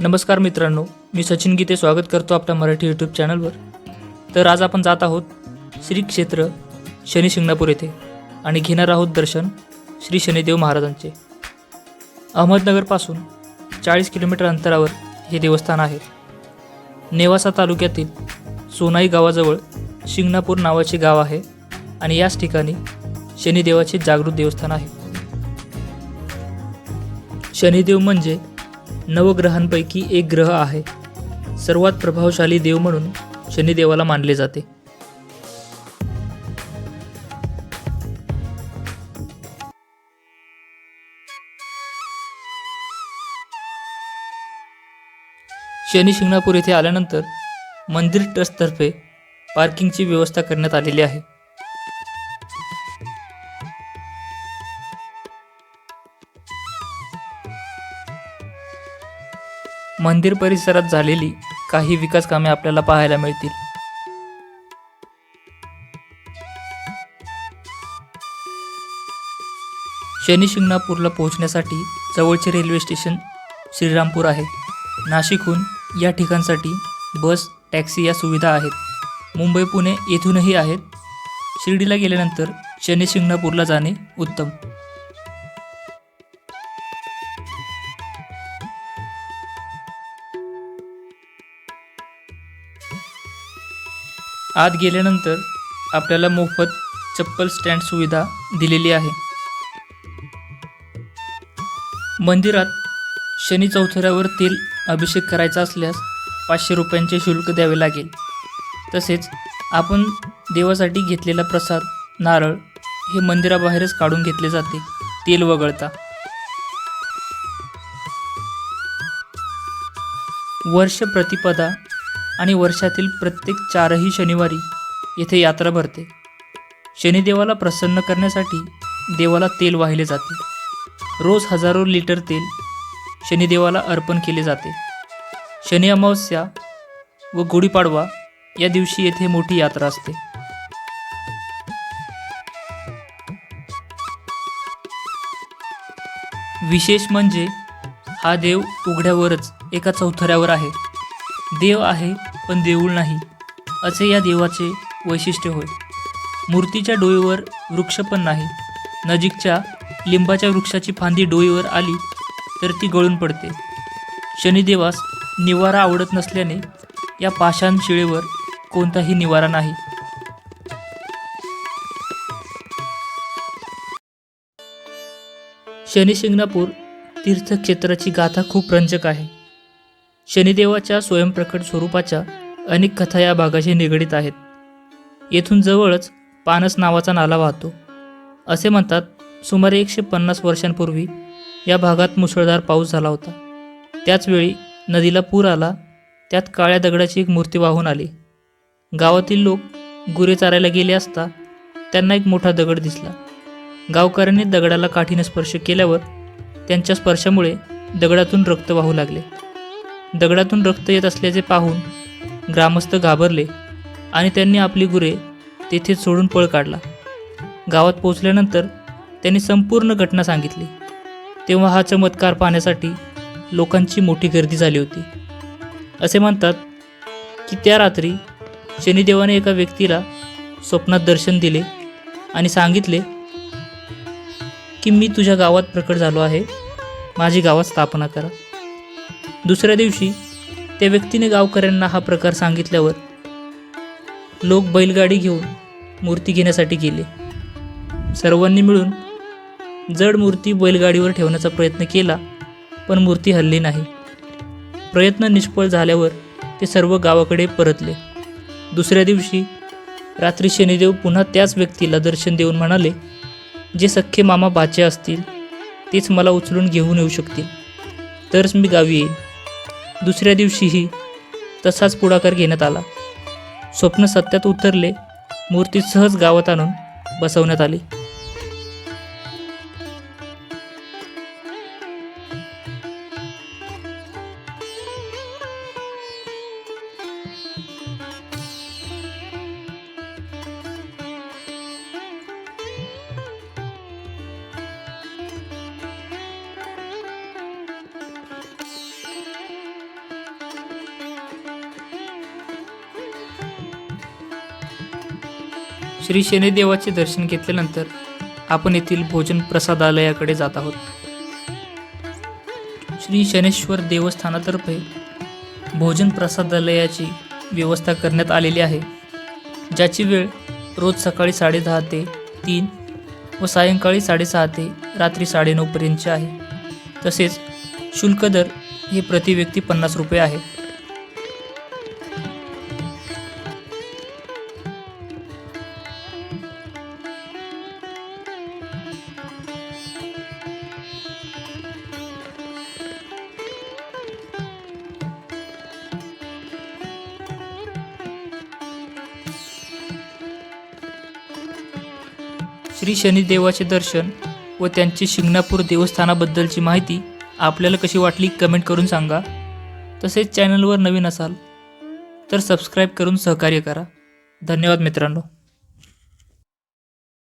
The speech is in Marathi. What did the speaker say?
नमस्कार मित्रांनो मी सचिन गीते स्वागत करतो आपल्या मराठी यूट्यूब चॅनलवर तर आज आपण जात आहोत श्री क्षेत्र शनी शिंगणापूर येथे आणि घेणार आहोत दर्शन श्री शनिदेव महाराजांचे. अहमदनगरपासून चाळीस किलोमीटर अंतरावर हे देवस्थान आहे. नेवासा तालुक्यातील सोनाई गावाजवळ शिंगणापूर नावाचे गाव आहे आणि याच ठिकाणी शनिदेवाचे जागृत देवस्थान आहे. शनिदेव म्हणजे नवग्रहांपैकी एक ग्रह आहे. सर्वात प्रभावशाली देव म्हणून शनिदेवाला मानले जाते. शनी शिंगणापूर येथे आल्यानंतर मंदिर ट्रस्टतर्फे पार्किंगची व्यवस्था करण्यात आलेली आहे. मंदिर परिसरात झालेली काही विकास कामे आपल्याला पाहायला मिळतील. शनी शिंगणापूरला पोहोचण्यासाठी जवळचे रेल्वे स्टेशन श्रीरामपूर आहे. नाशिकहून या ठिकाणसाठी बस टॅक्सी या सुविधा आहेत. मुंबई पुणे येथूनही आहेत. शिर्डीला गेल्यानंतर शनी शिंगणापूरला जाणे उत्तम. आत गेल्यानंतर आपल्याला मोफत चप्पल स्टँड सुविधा दिलेली आहे. मंदिरात शनी चौथऱ्यावर तेल अभिषेक करायचा असल्यास पाचशे रुपयांचे शुल्क द्यावे लागेल. तसेच आपण देवासाठी घेतलेला प्रसाद नारळ हे मंदिराबाहेरच काढून घेतले जाते. तेल वगळता. वर्ष प्रतिपदा आणि वर्षातील प्रत्येक चारही शनिवारी येथे यात्रा भरते. शनिदेवाला प्रसन्न करण्यासाठी देवाला तेल वाहिले जाते. रोज हजारो लिटर तेल शनिदेवाला अर्पण केले जाते. शनी अमावस्या व गुढीपाडवा या दिवशी येथे मोठी यात्रा असते. विशेष म्हणजे हा देव उघड्यावरच एका चौथऱ्यावर आहे. देव आहे पण देऊळ नाही असे या देवाचे वैशिष्ट्य होय. मूर्तीच्या डोईवर वृक्ष पण नाही. नजीकच्या लिंबाच्या वृक्षाची फांदी डोईवर आली तर ती गळून पडते. शनिदेवास निवारा आवडत नसल्याने या पाषाण शिळेवर कोणताही निवारा नाही. शनिशिंगणापूर तीर्थक्षेत्राची गाथा खूप रंजक आहे. शनिदेवाच्या स्वयंप्रकट स्वरूपाच्या अनेक कथा या भागाशी निगडीत आहेत. येथून जवळच पानस नावाचा नाला वाहतो. असे म्हणतात सुमारे एकशे पन्नास वर्षांपूर्वी या भागात मुसळधार पाऊस झाला होता. त्याचवेळी नदीला पूर आला त्यात काळ्या दगडाची एक मूर्ती वाहून आली. गावातील लोक गुरे चारायला गेले असता त्यांना एक मोठा दगड दिसला. गावकऱ्यांनी दगडाला काठीने स्पर्श केल्यावर त्यांच्या स्पर्शामुळे दगडातून रक्त वाहू लागले. दगडातून रक्त येत असल्याचे पाहून ग्रामस्थ घाबरले आणि त्यांनी आपली गुरे तेथेच सोडून पळ काढला. गावात पोचल्यानंतर त्यांनी संपूर्ण घटना सांगितली. तेव्हा हा चमत्कार पाहण्यासाठी लोकांची मोठी गर्दी झाली होती. असे म्हणतात की त्या रात्री शनिदेवाने एका व्यक्तीला स्वप्नात दर्शन दिले आणि सांगितले की मी तुझ्या गावात प्रकट झालो आहे. माझी गावात स्थापना करा. दुसऱ्या दिवशी त्या व्यक्तीने गावकऱ्यांना हा प्रकार सांगितल्यावर लोक बैलगाडी घेऊन मूर्ती घेण्यासाठी गेले. सर्वांनी मिळून जड मूर्ती बैलगाडीवर ठेवण्याचा प्रयत्न केला पण मूर्ती हल्ली नाही. प्रयत्न निष्फळ झाल्यावर ते सर्व गावाकडे परतले. दुसऱ्या दिवशी रात्री शनिदेव पुन्हा त्याच व्यक्तीला दर्शन देऊन म्हणाले जे सख्खे मामा बाचे असतील तेच मला उचलून घेऊन येऊ शकतील. तरच मी गावी येईन. दुसऱ्या दिवशीही तसाच पुढाकार घेण्यात आला. स्वप्न सत्यात उतरले मूर्ती सहज गावात आणून बसवण्यात आली. श्री शनिदेवाचे दर्शन घेतल्यानंतर आपण येथील भोजन प्रसादालयाकडे जात आहोत. श्री शनेश्वर देवस्थानातर्फे भोजन प्रसादालयाची व्यवस्था करण्यात आलेली आहे ज्याची वेळ रोज सकाळी साडेदहा ते तीन व सायंकाळी साडेसहा ते रात्री साडेनऊपर्यंतची आहे. तसेच शुल्क दर हे प्रति व्यक्ती पन्नास रुपये आहे. श्री शनिदेवाचे दर्शन व त्यांची शिंगणापूर देवस्थानाबद्दलची माहिती आपल्याला कशी वाटली कमेंट करून सांगा. तसेच चॅनलवर नवीन असाल तर सबस्क्राईब करून सहकार्य करा. धन्यवाद मित्रांनो.